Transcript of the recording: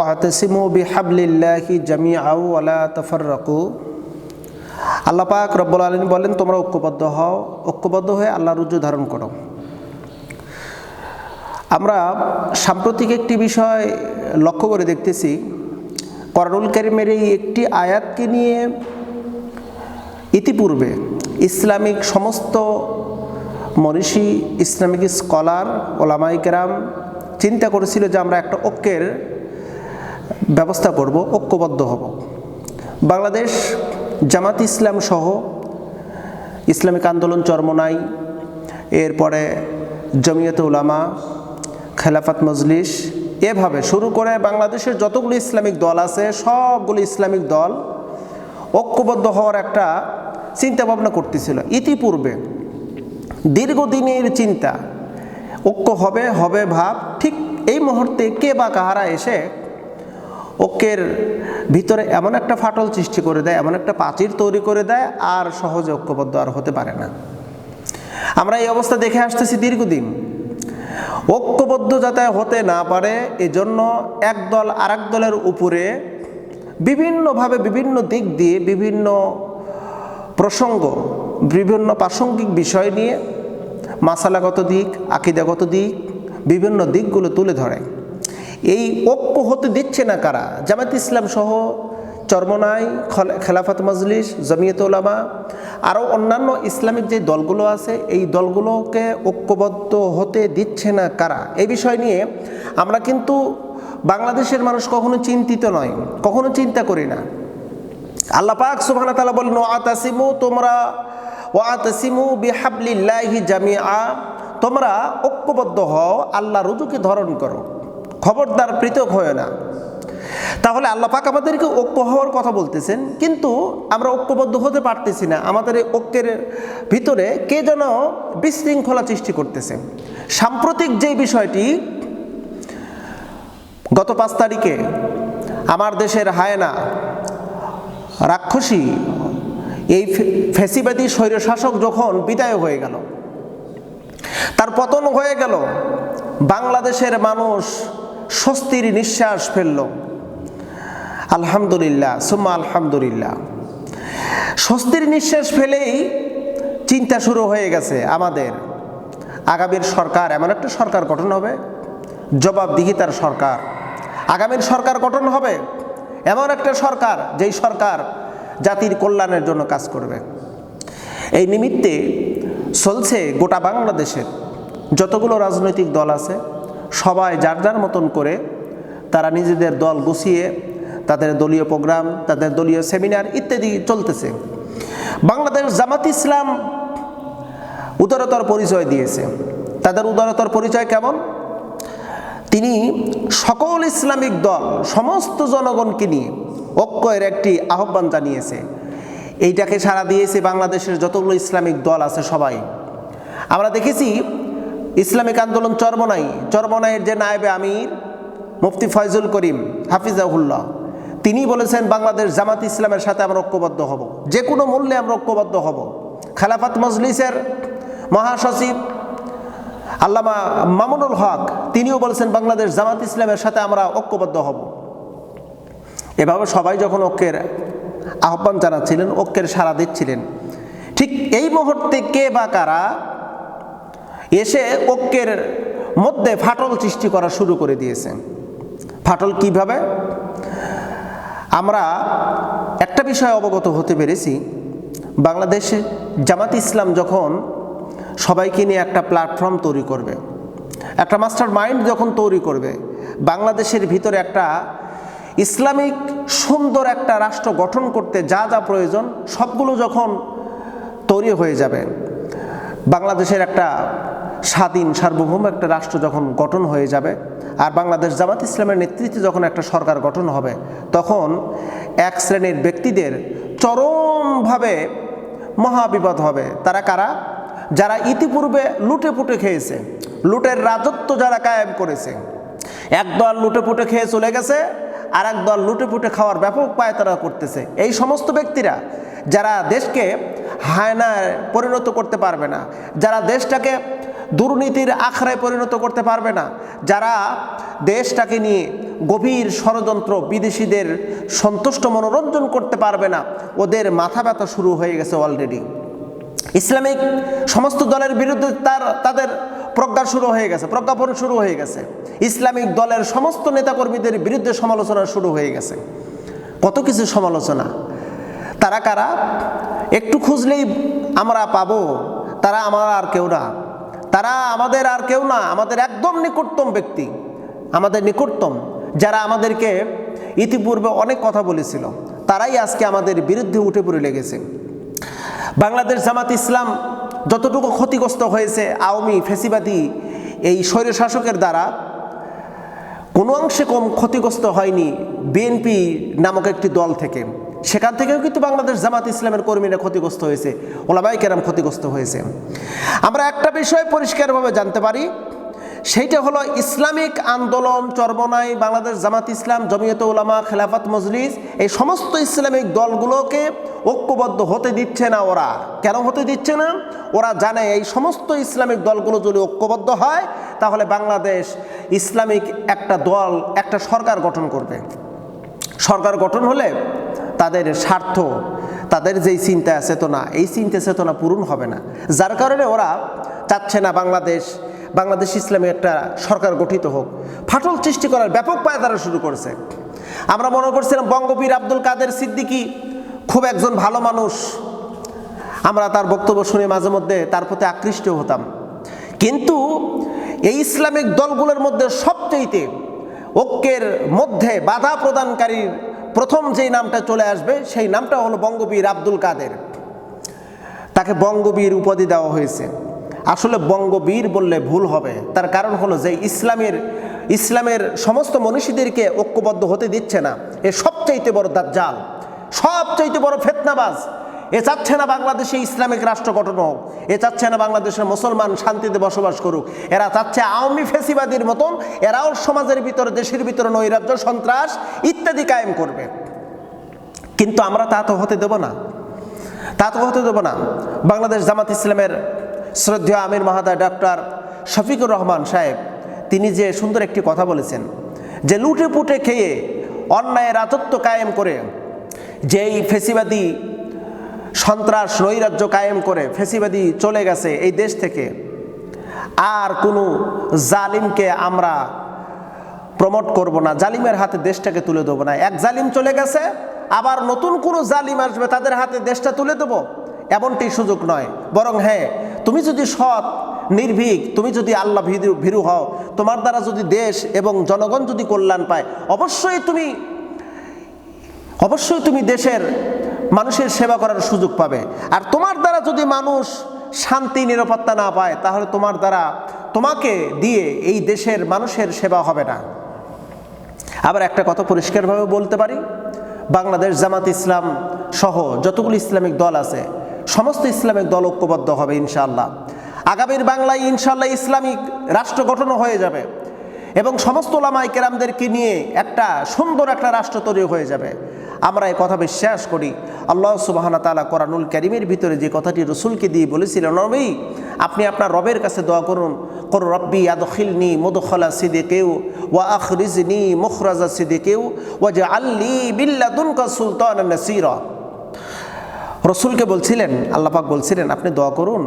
ওয়াতসিমু বিহাবলিল্লাহি জামি আউ আলা তফর রাকু আল্লাপাক রব্বুল আলামিন বলেন, তোমরা ঐক্যবদ্ধ হও, ঐক্যবদ্ধ হয়ে আল্লাহ রুজু ধারণ করো। আমরা সাম্প্রতিক একটি বিষয় লক্ষ্য করে দেখতেছি করারুল করিমের এই একটি আয়াতকে নিয়ে ইতিপূর্বে ইসলামিক সমস্ত মনীষী, ইসলামিক স্কলার ওলামাইকেরাম চিন্তা করেছিল যে আমরা একটা ঐক্যের ব্যবস্থা করব, ঐক্যবদ্ধ হব। বাংলাদেশ জামাত ইসলাম সহ ইসলামিক আন্দোলন চরমনাই, এরপরে জমিয়তে উলামা, খেলাফাত মজলিস, এভাবে শুরু করে বাংলাদেশের যতগুলো ইসলামিক দল আছে, সবগুলো ইসলামিক দল ঐক্যবদ্ধ হওয়ার একটা চিন্তা ভাবনা করতেছিল। ইতিপূর্বে দীর্ঘদিনের চিন্তা, ঐক্য হবে হবে ভাব, ঠিক এই মুহূর্তে কে বা কাহারা এসে ঐক্যের ভিতরে এমন একটা ফাটল সৃষ্টি করে দেয়, এমন একটা প্রাচীর তৈরি করে দেয় আর সহজে ঐক্যবদ্ধ আর হতে পারে না। আমরা এই অবস্থা দেখে আসতেছি দীর্ঘদিন। ঐক্যবদ্ধ যাতে হতে না পারে, এজন্য এক দল আরেক দলের উপরে বিভিন্নভাবে বিভিন্ন দিক দিয়ে বিভিন্ন প্রসঙ্গ, বিভিন্ন প্রাসঙ্গিক বিষয় নিয়ে মাসালাগত দিক, আকিদাগত দিক, বিভিন্ন দিকগুলো তুলে ধরে। এই ঐক্য হতে দিচ্ছে না কারা? জামাত ইসলাম সহ চরমনাই খেলাফত মজলিস, জমিয়ত ওলামা আরও অন্যান্য ইসলামিক যে দলগুলো আছে, এই দলগুলোকে ঐক্যবদ্ধ হতে দিচ্ছে না কারা? এই বিষয় নিয়ে আমরা কিন্তু বাংলাদেশের মানুষ কখনো চিন্তিত নয়, কখনো চিন্তা করি না। আল্লাহ পাক সুবহানাহু তাআলা বলেন, ওয়াতাসিমু তোমরা, ওয়াতাসিমু বিহাবলিল্লাহি জামিআ। তোমরা ঐক্যবদ্ধ হও, আল্লাহ রুজুকে ধারণ করো। খবরদার পৃথক হয় না। তাহলে আল্লাহ পাক আমাদেরকে ঐক্য হওয়ার কথা বলতেছেন, কিন্তু আমরা ঐক্যবদ্ধ হতে পারতেছি না। আমাদের এই ঐক্যের ভিতরে কে যেন বিশৃঙ্খলা সৃষ্টি করতেছে। সাম্প্রতিক যে বিষয়টি, গত পাঁচ তারিখে আমার দেশের হায়না, রাক্ষসী, এই ফেসিবাদী স্বৈরশাসক যখন বিদায় হয়ে গেল, তার পতন হয়ে গেল, বাংলাদেশের মানুষ স্বস্তির নিঃশ্বাস ফেলল। আলহামদুলিল্লাহ, সুম্মা আলহামদুলিল্লাহ। স্বস্তির নিঃশ্বাস ফেলেই চিন্তা শুরু হয়ে গেছে আমাদের। আগামীর সরকার এমন একটা সরকার গঠন হবে, জবাবদিহিতার সরকার। আগামীর সরকার গঠন হবে এমন একটা সরকার, যেই সরকার জাতির কল্যাণের জন্য কাজ করবে। এই নিমিত্তে চলছে গোটা বাংলাদেশের যতগুলো রাজনৈতিক দল আছে সবাই যার যার মতন করে তারা নিজেদের দল গুছিয়ে তাদের দলীয় প্রোগ্রাম, তাদের দলীয় সেমিনার ইত্যাদি চলতেছে। বাংলাদেশ জামাত ইসলাম উদারতর পরিচয় দিয়েছে। তাদের উদারতর পরিচয় কেমন? তিনি সকল ইসলামিক দল, সমস্ত জনগণকে নিয়ে ঐক্যের একটি আহ্বান জানিয়েছে। এইটাকে সাড়া দিয়েছে বাংলাদেশের যতগুলো ইসলামিক দল আছে সবাই। আমরা দেখেছি ইসলামিক আন্দোলন চরমনাই, চরমনাইয়ের যে নায়েবে আমির মুফতি ফয়জুল করিম হাফিজাহুল্লাহ, তিনি বলেছেন, বাংলাদেশ জামাত ইসলামের সাথে আমরা ঐক্যবদ্ধ হব। যে কোনো মূল্যে আমরা ঐক্যবদ্ধ হব। খেলাফাত মজলিসের মহাসচিব আল্লামা মামুনুল হক, তিনিও বলেছেন, বাংলাদেশ জামাত ইসলামের সাথে আমরা ঐক্যবদ্ধ হব। এভাবে সবাই যখন ঐক্যের আহ্বান জানাচ্ছিলেন, ঐক্যের সাড়া দিচ্ছিলেন, ঠিক এই মুহূর্তে কে বা কারা এসে ঐক্যের মধ্যে ফাটল সৃষ্টি করা শুরু করে দিয়েছে। ফাটল কীভাবে? আমরা একটা বিষয় অবগত হতে পেরেছি। বাংলাদেশে জামাত ইসলাম যখন সবাইকে নিয়ে একটা প্ল্যাটফর্ম তৈরি করবে, একটা মাস্টার মাইন্ড যখন তৈরি করবে, বাংলাদেশের ভিতরে একটা ইসলামিক সুন্দর একটা রাষ্ট্র গঠন করতে যা যা প্রয়োজন সবগুলো যখন তৈরি হয়ে যাবে, বাংলাদেশের একটা স্বাধীন সার্বভৌম একটা রাষ্ট্র যখন গঠন হয়ে যাবে, আর বাংলাদেশ জামাত ইসলামের নেতৃত্বে যখন একটা সরকার গঠন হবে, তখন এক শ্রেণির ব্যক্তিদের চরমভাবে মহাবিপদ হবে। তারা কারা? যারা ইতিপূর্বে লুটে পুটে খেয়েছে। লুটের রাজত্ব যারা কায়েম করেছে। একদল লুটে পুটে খেয়ে চলে গেছে আর এক দল লুটে পুটে খাওয়ার ব্যাপক পায়তারা করতেছে। এই সমস্ত ব্যক্তিরা, যারা দেশকে হায়নায় পরিণত করতে পারবে না, যারা দেশটাকে দুর্নীতির আখড়ায় পরিণত করতে পারবে না। যারা দেশটাকে নিয়ে গভীর ষড়যন্ত্র বিদেশিদের সন্তুষ্ট মনোরঞ্জন করতে পারবে না, ওদের মাথা ব্যথা শুরু হয়ে গেছে অলরেডি ইসলামিক সমস্ত দলের বিরুদ্ধে তার, তাদের প্রজ্ঞা শুরু হয়ে গেছে, প্রজ্ঞাপন শুরু হয়ে গেছে। ইসলামিক দলের সমস্ত নেতাকর্মীদের বিরুদ্ধে সমালোচনা শুরু হয়ে গেছে। কত কিছু সমালোচনা। তারা কারা? একটু খুঁজলেই আমরা পাবো, তারা আমার আর কেউ না। তারা আমাদের আর কেউ না, আমাদের একদম নিকটতম ব্যক্তি, আমাদের নিকটতম, যারা আমাদেরকে ইতিপূর্বে অনেক কথা বলেছিল, তারাই আজকে আমাদের বিরুদ্ধে উঠে পড়ে লেগেছে। বাংলাদেশ জামাত ইসলাম যতটুকু ক্ষতিগ্রস্ত হয়েছে আওয়ামী ফেসিবাদী এই স্বৈরশাসকের দ্বারা, কোনো অংশে কম ক্ষতিগ্রস্ত হয়নি বিএনপি নামক একটি দল থেকে। সেখান থেকেও কিন্তু বাংলাদেশ জামাত ইসলামের কর্মীরা ক্ষতিগ্রস্ত হয়েছে ওলামাই কেরাম ক্ষতিগ্রস্ত হয়েছে। আমরা একটা বিষয় পরিষ্কারভাবে জানতে পারি, সেইটা হলো ইসলামিক আন্দোলন, চরমনাই, বাংলাদেশ জামাত ইসলাম, জমিয়ত উলামা, খেলাফত মজলিস, এই সমস্ত ইসলামিক দলগুলোকে ঐক্যবদ্ধ হতে দিচ্ছে না ওরা। কেন হতে দিচ্ছে না? ওরা জানে এই সমস্ত ইসলামিক দলগুলো যদি ঐক্যবদ্ধ হয়, তাহলে বাংলাদেশ ইসলামিক একটা দল, একটা সরকার গঠন করবে। সরকার গঠন হলে তাদের স্বার্থ, তাদের যেই চিন্তা চেতনা, এই চিন্তা চেতনা পূরণ হবে না। যার কারণে ওরা চাচ্ছে না বাংলাদেশ বাংলাদেশ ইসলামী একটা সরকার গঠিত হোক। ফাটল সৃষ্টি করার ব্যাপক পায়দারা শুরু করেছে। আমরা মনে করছিলাম বঙ্গবীর আব্দুল কাদের সিদ্দিকি খুব একজন ভালো মানুষ। আমরা তার বক্তব্য শুনে মাঝে মধ্যে তার প্রতি আকৃষ্ট হতাম। কিন্তু এই ইসলামিক দলগুলোর মধ্যে সবচেয়েতে ঐক্যের মধ্যে বাধা প্রদানকারীর প্রথম যেই নামটা চলে আসবে, সেই নামটা হলো বঙ্গবীর আব্দুল কাদের। তাকে বঙ্গবীর উপাধি দেওয়া হয়েছে। আসলে বঙ্গবীর বললে ভুল হবে। তার কারণ হলো যে ইসলামের ইসলামের সমস্ত মনীষীদেরকে ঐক্যবদ্ধ হতে দিচ্ছে না। এ সবচাইতে বড় দাজ্জাল, সবচাইতে বড় ফেতনাবাজ। এ চাচ্ছে না বাংলাদেশে ইসলামিক রাষ্ট্র গঠন হোক, এ চাচ্ছে না বাংলাদেশের মুসলমান শান্তিতে বসবাস করুক, এরা চাচ্ছে আওয়ামী ফেসিবাদীর মতন এরাও সমাজের ভিতরে, দেশের ভিতরে, নৈরাজ্য, সন্ত্রাস ইত্যাদি কায়েম করবে। কিন্তু আমরা তা তো হতে দেব না। তা তো হতে দেব না। বাংলাদেশ জামাত ইসলামের শ্রদ্ধেয় আমির মহাদা ডক্টর শফিকুর রহমান সাহেব, তিনি যে সুন্দর একটি কথা বলেছেন যে লুটে পুটে খেয়ে অন্যায় রাজত্ব কায়েম করে যেই ফেসিবাদী সন্ত্রাস, নৈরাজ্য কায়েম করে ফেসিবাদী চলে গেছে এই দেশ থেকে। আর কোনো জালিমকে আমরা প্রমোট করব না, জালিমের হাতে দেশটাকে তুলে দেবো না। এক জালিম চলে গেছে, আবার নতুন কোনো জালিম আসবে, তাদের হাতে দেশটা তুলে দেবো, এমনটি সুযোগ নয়। বরং হ্যাঁ তুমি যদি সৎ, নির্ভীক, তুমি যদি আল্লাহ ভীরু ভীরু হও, তোমার দ্বারা যদি দেশ এবং জনগণ যদি কল্যাণ পায়, অবশ্যই তুমি অবশ্যই তুমি দেশের মানুষের সেবা করার সুযোগ পাবে। আর তোমার দ্বারা যদি মানুষ শান্তি, নিরাপত্তা না পায়, তাহলে তোমার দ্বারা তোমাকে দিয়ে এই দেশের মানুষের সেবা হবে না। আবার একটা কথা পরিষ্কারভাবে বলতে পারি। বাংলাদেশ জামাত ইসলাম সহ যতগুলো ইসলামিক দল আছে, সমস্ত ইসলামিক দল ঐক্যবদ্ধ হবে ইনশাআল্লাহ। আগামীর বাংলায় ইনশাআল্লাহ ইসলামিক রাষ্ট্র গঠনও হয়ে যাবে এবং সমস্ত ওলামাই কেরামদেরকে নিয়ে একটা সুন্দর একটা রাষ্ট্র তৈরি হয়ে যাবে। আমরা এই কথা বিশ্বাস করি। আল্লাহ সুবাহানা তালা কোরআনুল করিমের ভিতরে যে কথাটি রসুলকে দিয়ে বলেছিলেন, নবী, আপনি আপনার রবের কাছে দোয়া করুন। করু রব্বি আদখিলনি মদখলা সিদে কেউ ওয়া আখরিজনি মুখরাজা সিদে কেউ ওয়া যে আল্লি বিল্লাদুনকা সুলতান নাসিরা। রসুলকে বলছিলেন আল্লাপাক বলছিলেন, আপনি দোয়া করুন।